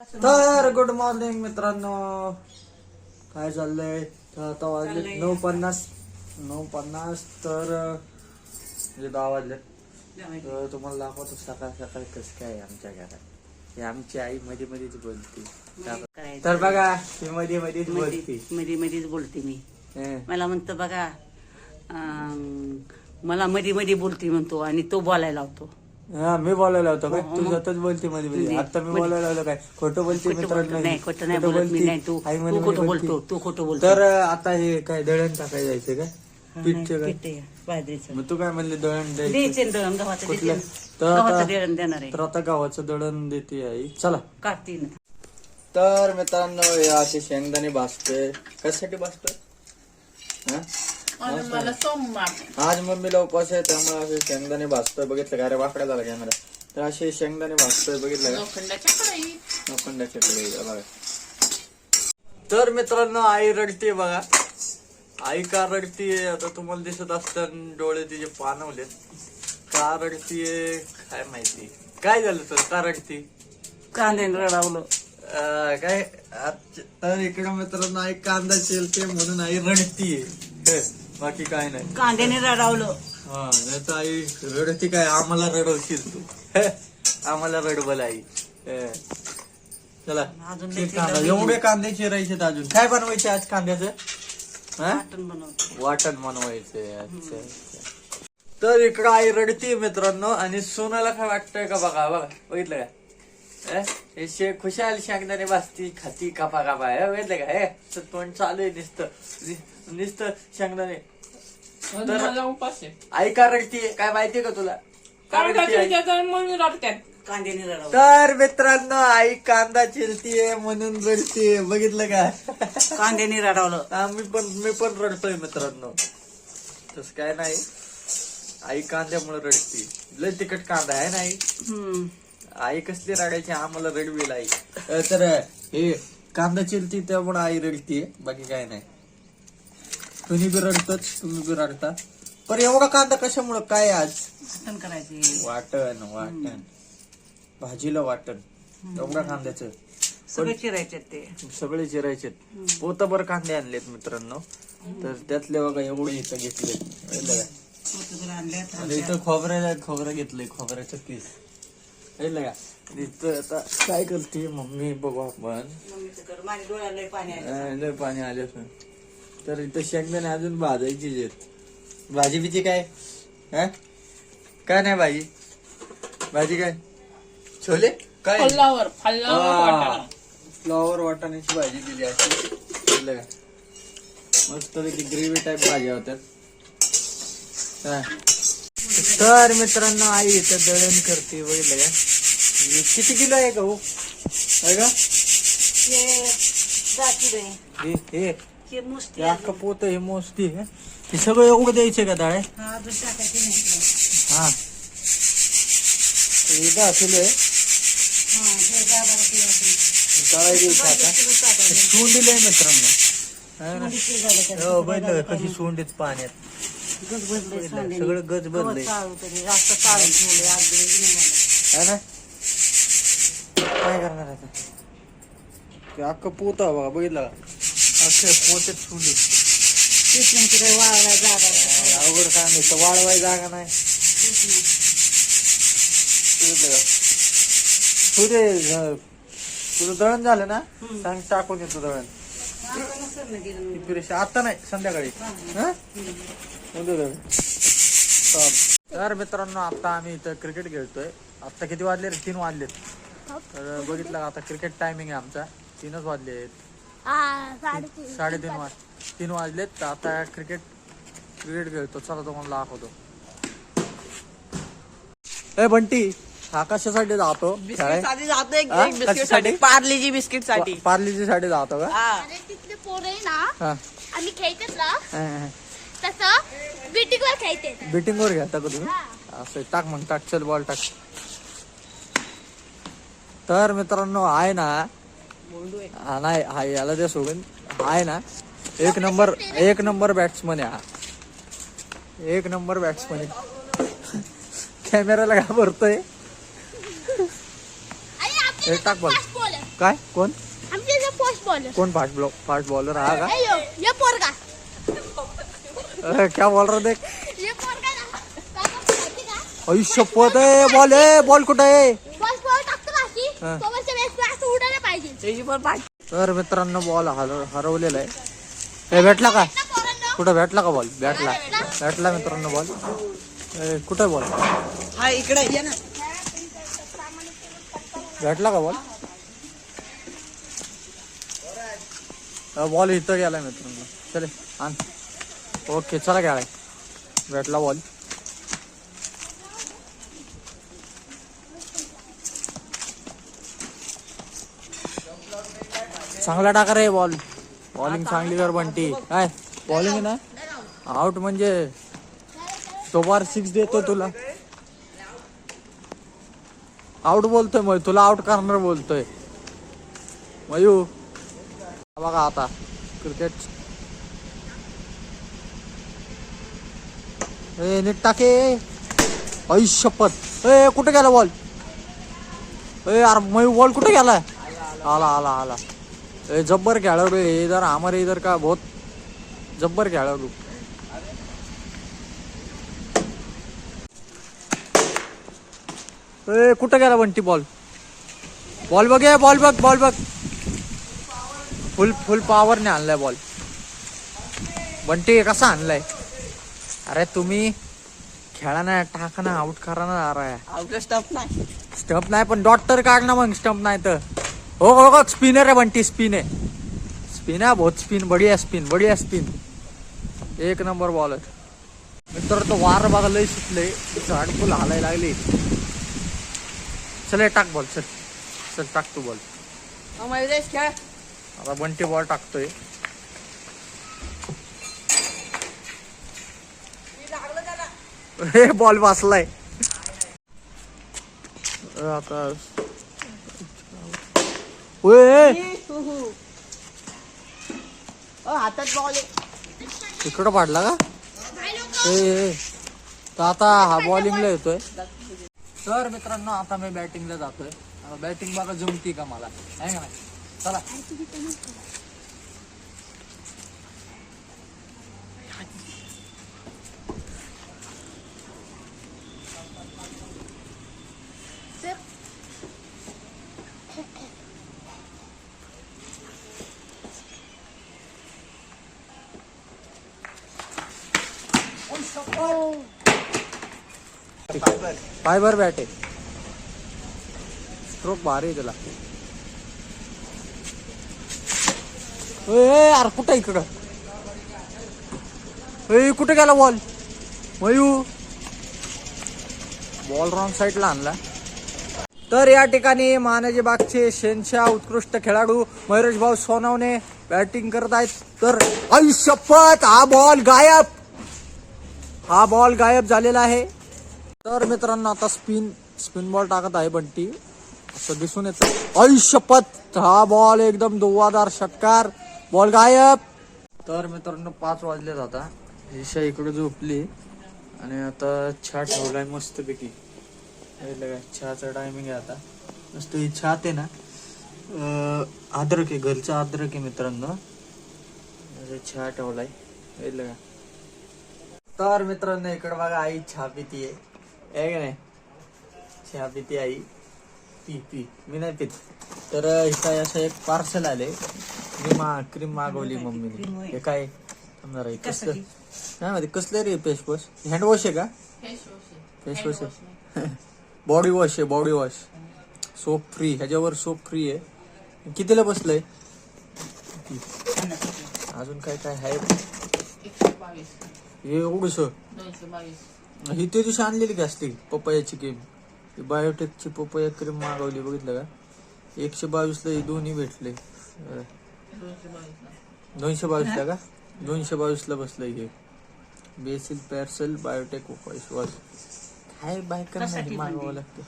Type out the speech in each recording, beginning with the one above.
तर good morning मित्रांनो. काय चाललंय? तर आता वाजले नऊ पन्नास. नऊ पन्नास तर म्हणजे दहा वाजले. तर तुम्हाला दाखवतो सकाळ सकाळ कसं काय आमच्या घरात. हे आमची आई मध्ये मध्येच बोलते. तर बघा ती मध्ये मध्येच बोलते. मध्ये मध्येच बोलते मी. मला म्हणतो बघा अं, मला मध्ये मध्ये बोलते म्हणतो आणि तो बोलायला लावतो. हा मी बोलायला होतो काय? हो, तू मग. सतत बोलते मध्ये मध्ये. आता मी म्हणजे- बोलायला लावलं काय? खोटं बोलते मित्रांनो नाही खोटं नाही बोलत मी. नाही तू आई तू खोटं बोलते. तू खोटं बोलतो. तर आता हे काय दळण टाकायला जायचं काय? पीठचं काय? मग तू काय म्हणले दळण द्यायचं? दळण गव्हाचं कुठलं? देते तर दळण देणार आहे. तर आता गावाचं दळण देते आई. चला. काढते तर मित्रांनो हे असे शेंगदाणे भाजतोय. कशासाठी भाजतोय? हा? मला सोमवार. आज मम्मीला उपवास आहे त्यामुळे असे शेंगदाणे भाजतोय बघितलं का? अरे वाकड्या झाला कॅमेरा तर असे शेंगदाणे भाजतोय बघितलं का? लोखंडाच्या कढईत लोखंडाच्या कडे बघा. तर मित्रांनो आई रडते बघा. आई का रडतीये? आता तुम्हाला दिसत असताना डोळे तिचे पाणवलेत का रडतीये? काय माहिती. काय झालं तर का रडती? कांद्याने रडावलं. अं, काय? आज- तर इकडे मित्रांनो आई कांदा चिरते म्हणून आई रडतीये. बाकी काय नाही. कांद्याने रडावलं. हा नाही तर आई रडती काय? आम्हाला रडवशील तू. आम्हाला रडवल आई. हे. चला अजून कांदा. एवढे कांदे चिरायचे अजून. काय बनवायचे आज कांद्याचं? हा? वाटण बनवतो वाटण बनवायचंय अच्छा अच्छा. तर इकडं आई रडती मित्रांनो आणि सोनाला काय वाटतंय का बघा बघा बघितलं का? अं? हे शे खुशाल शेंगदाणे भाजती खाती कापा कापा. हे बघितलं का? हे तर तोंड चालू आहे नुसतं. नुसतं शेंगदाणे. तर- मला उपास आहे. आई का रडतीये काय माहितीये का तुला? का रडती आई? म्हणून रडतात कांद्याने रडावलं तर मित्रांनो आई कांदा चिरतीये म्हणून रडतीये. बघितलं का? कांद्याने रडावलं. हा, मी पण मी पण रडतोय मित्रांनो. तस काय नाही. आई कांद्यामुळे रडती. लय तिखट कांदा आहे नाही हम्म. आई कसली रडायची आम्हाला रडवेल आई अ, तर हे कांदा चिरती त्यामुळे आई रडतीये. बाकी काय नाही. तुम्ही बी रडतच तुम्ही बी रडता. पण एवढा कांदा कशामुळे? काय आज? वाटण करायचे. वाटण वाटण. भाजीला वाटण. एवढा कांद्याचं. सगळे चिरायचे ते. सगळे चिरायचे पोतभर कांदे आणलेत मित्रांनो. तर त्यातले बघा एवढे इथं घेतले. इथं खोबऱ्याला खोबरं घेतलंय खोबऱ्याचं पीस. का? इथं आता काय करते? मम्मी बघू आपण. मम्मीचं कर माझ्या डोळ्याला लय पाणी आलं अं, लय पाणी आले तर इथं शेंगदाणे अजून भाजायची आहेत. भाजी बिजी काय? हा? काय नाही भाजी? भाजी काय? छोले? काय? फल्लावर वाटाणा. फ्लॉवर वाटाण्याची भाजी दिली का? मस्त ग्रेव्ही टाईप भाज्या होत्या. हा. तर मित्रांनो आई इथं दळण करते बघितलं का? किती किलो आहे का? हो आहे का हे हे. हे मुस्ती हे अख्खं पोत हे मोजती. हे सगळं एवढं द्यायचं का डाळे? हा अजून टाकायचे नाही. हा. हे दहा किलो आहे. हा हे जागा किलो असेल. डाळे द्यायचं आता. किलो टाकायचे. सून दिलंय मित्रांनो. है ना? हो बघितलं का? कशी सोंडीत पाण्यात. सगळं गज बदलय जास्त चाळून. है ना. काय करणार आता? ते अख्खं पोत आहे बघा बघितलं का? पोत्यात सोंडी तेच नाही तिकडे वाळवायला जागा नाही. अवघड काय नाही तर वाळवाय जागा नाही तेच नाही. बघितलं का? तू ते अं, तुझं दळण झालं ना सांग टाकून येतो दळण ती. पुरेशी आता नाही संध्याकाळी हं? उद्या दळण. चाल. तर मित्रांनो आता आम्ही इथं क्रिकेट खेळतोय आता किती वाजले रे तीन वाजलेत तर बघितलं का आता क्रिकेट टायमिंग आहे आमचा तीनच वाजले आहेत साडेतीन. वाज तीन वाजलेत. तर आता क्रिकेट क्रिकेट खेळतो. चला तुम्हाला दाखवतो. ए बंटी हा कशासाठी जातो. बिस्किटसाठी जातो एक हा? एक बिस्किट कशासाठी? साठी पार्लेजी बिस्किटसाठी पार्लीची साठी जातो का? हा. अरे तिथले पोरं आहे ना हा. आम्ही खेळतात ना. तसं बिटिंगवर खेळते. बेटिंग वर घेता का तुम्ही? असं टाक मग टाक. चल बॉल टाक. तर मित्रांनो आहे ना हा नाही हा याला दे सोडून. आहे ना एक नंबर एक नंबर बॅट्समन आहे हा. एक नंबर बॅट्समन आहे. कॅमेराला घाबरतोय आणि हे टाक बॉल काय? कोण? बॉलर कोण फास्ट बॉल फास्ट बॉलर हा का? क्या बोल रहा देख. ये पोरगा ना. काय करतो माहिती का? आई शपथ आहे बॉल आहे बॉल कुठं आहे बॉल बॉल टाकतो ना अशी हा. समोरच्या वेळेस असं उडायला पाहिजे त्याची पण पाठ तर मित्रांनो बॉल हर हरवलेला आहे. हे भेटला का? कुठं भेटला का बॉल भेटला. भेटला मित्रांनो बॉल कुठं बॉल हा इकडे ये ना. भेटला का बॉल बॉल इथं गेला मित्रांनो. चले आण. ओके चला खेळाय भेटला बॉल चांगला टाका रे बॉल बॉलिंग चांगली कर बंटी. काय? बॉलिंग ना? आउट म्हणजे तो बार सिक्स देतो तुला. आउट बोलतोय मग. तुला आउट करणार बोलतोय. मयू बघा आता. क्रिकेट ए नीट टाके ऐ शपथ. ए कुठे गेला बॉल ए यार मयू बॉल कुठे गेलाय? आला आला आला. जब्बर खेळाडू है इधर हमारे इधर का बहुत जब्बर खेळाडू. ए कुठं गेला बंटी बॉल बॉल बघ बॉल बघ बॉल बघ. फुल फुल पॉवरने आणलाय बॉल बंटी कसा आणलाय? अरे तुम्ही खेळा ना टाका ना आउट करा ना नाही. स्टंप नाही पण डॉट तर काढ ना मग स्टंप नाही तर. हो हो हो स्पिनर आहे बंटी स्पिन आहे स्पिन आहे बहुत स्पिन बढिया स्पिन बढिया स्पिन एक नंबर बॉलर मित्र तो वार बघा लय सुटले झाड फुल हालायला लागली। चल हे टाक बॉल चल। चल टाक तू बॉल खेळ. आता बंटी बॉल टाकतोय. हे बॉल वाचलाय. आता ओय हातात बॉल तिकडं पाडला का? ए, तर आता हा बॉलिंगला येतोय. तर मित्रांनो आता मी बॅटिंगला जातोय. बॅटिंग बघा जमती का मला? आहे नाही? चला. Fibre bat. आहे स्ट्रोक भारी आहे त्याला. अरे यार कुठं इकडं? ए कुठे गेला बॉल मयू बॉल रॉंग साईडला आणला. तर या ठिकाणी मानाजी बागचे शेनशाह उत्कृष्ट खेळाडू मयुरेश भाऊ सोनवणे बॅटिंग करत आहेत तर आयुष्यपत हा बॉल गायब. हा बॉल गायब झालेला आहे. तर मित्रांनो आता स्पिन स्पिन बॉल टाकत आहे बंटी. असं दिसून येतं. आयुष्यपत हा बॉल एकदम दोवादार षटकार. बॉल गायब. तर मित्रांनो पाच वाजले आता. ईशा इकडे झोपली. आणि आता छा ठेवलाय मस्तपैकी. पाहिलं काय चहाचा टायमिंग आहे आता. मस्त ही छात आहे ना. अद्रक आहे घरचं अद्रक आहे मित्रांनो. छा ठेवलाय. का तर मित्रांनो इकडे बघा आई चहा पिती आहे का नाही? चहा पिती आई. P P. मी नाही पित. तर इथं असं एक पार्सल आले क्रीम क्रीम मागवली मम्मीने. हे काय? समजा कसलं? नाही माहिती. कसलं रे फेस वॉश हँड वॉश आहे का? फेस वॉश आहे. बॉडी वॉश आहे. बॉडी वॉश सोप फ्री ह्याच्यावर सोप फ्री आहे. कितीला बसलंय? अजून काय काय आहे? हे एवढस ही ते दिवशी आणलेली का असली? पपयाची क्रीम बायोटेकची पपया क्रीम मागवली बघितलं का? एकशे बावीसला हे दोन्ही भेटले. दोनशे बावीसला का? दोनशे बावीसला बसलंय हे बेसिल पॅर्सल बायोटेक वॉश काय बायकांना मागवावं लागतं?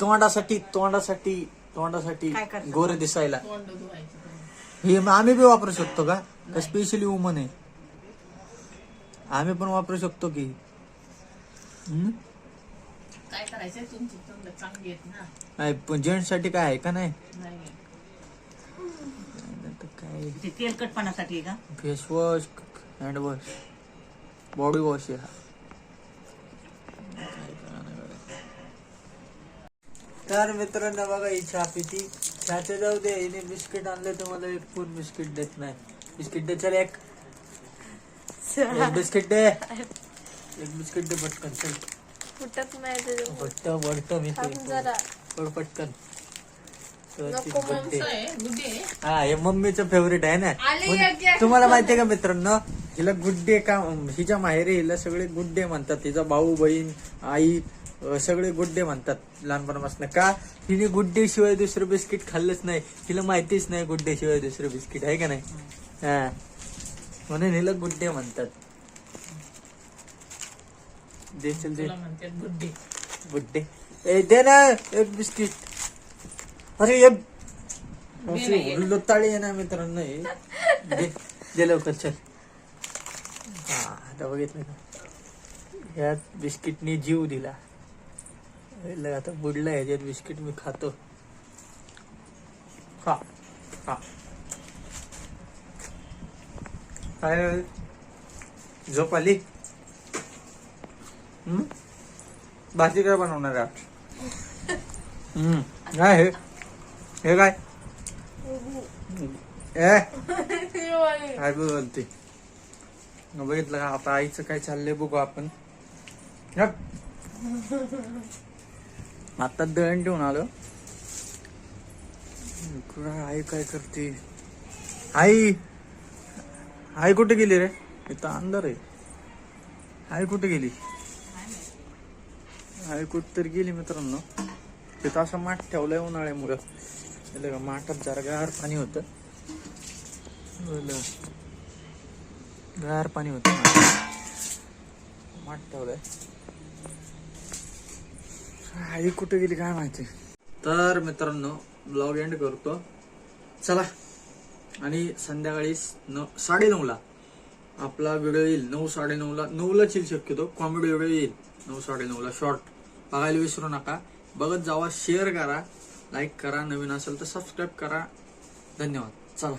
तोंडासाठी तोंडासाठी तोंडासाठी गोरे दिसायला. हे मग आम्ही बी वापरू शकतो का? स्पेशली वुमन आहे? आम्ही पण वापरू शकतो की. हम्म? काय करायचं तुमची तोंड चांगली आहेत ना. नाही पण जेंट्ससाठी काय आहे का नाही? नाही ते तेलकटपणासाठी आहे का? Face wash hand wash body wash आहे? हा तर मित्रांनो बघा ही चहा पिती चहाच्या जाऊ दे हिने बिस्किट आणले तर मला एक पण बिस्किट देत नाही. बिस्किट दे चल एक. एक बिस्किट दे. एक बिस्किट दे पटकन चल. फुटत नाही मी पटकन. हा हे मम्मीचं फेवरेट आहे ना. तुम्हाला माहितीये का मित्रांनो? हिला गुड्डे का हिच्या माहेरी हिला सगळे गुड्डे म्हणतात. हिचा भाऊ बहीण आई सगळे गुड्डे म्हणतात लहानपणापासून. का? हिने गुड्डे शिवाय दुसरं बिस्किट खाल्लंच नाही. हिला माहितीच नाही गुड्डे शिवाय दुसरं बिस्किट आहे का नाही? हा. म्हणून हिला गुड्डे म्हणतात. दे चल दे. गुड्डे. ए दे ना एक बिस्किट. अरे एक लुताळी आहे ना मित्रांनो हे. दे दे लवकर चल. हा आता बघितलं का? यात बिस्किटने जीव दिला. बघितलं का? आता बुडला ह्याच्यात बिस्किट मी खातो. खा खा. काय झोप आली? भाजी काय बनवणार आहे आज? हम्म. काय हे? हे काय? ए? काय बोलते? बघितलं का? आता आईचं काय चाललंय बघू आपण. आता दळण ठेवून आलो. आई काय करते? आई! आई कुठे गेली रे? इथं अंधार आहे. आई कुठे गेली? आई कुठं तरी गेली मित्रांनो. तिथं असं माठ ठेवलंय उन्हाळ्यामुळं. का माठात जरा गार पाणी होतं. बोलं. गार पाणी होतं माठ. ठेवलंय. आई कुठे गेली काय माहिती? तर मित्रांनो ब्लॉग एंड करतो. चला. आणि संध्याकाळी न साडे आपला व्हिडिओ येईल. नऊ साडे नऊला. नऊलाच येईल शक्यतो. कॉमेडी व्हिडिओ येईल. नऊ साडे नऊला. शॉर्ट बघायला विसरू नका. बघत जावा. शेअर करा. लाईक करा. नवीन असेल तर सबस्क्राईब करा. धन्यवाद. चला.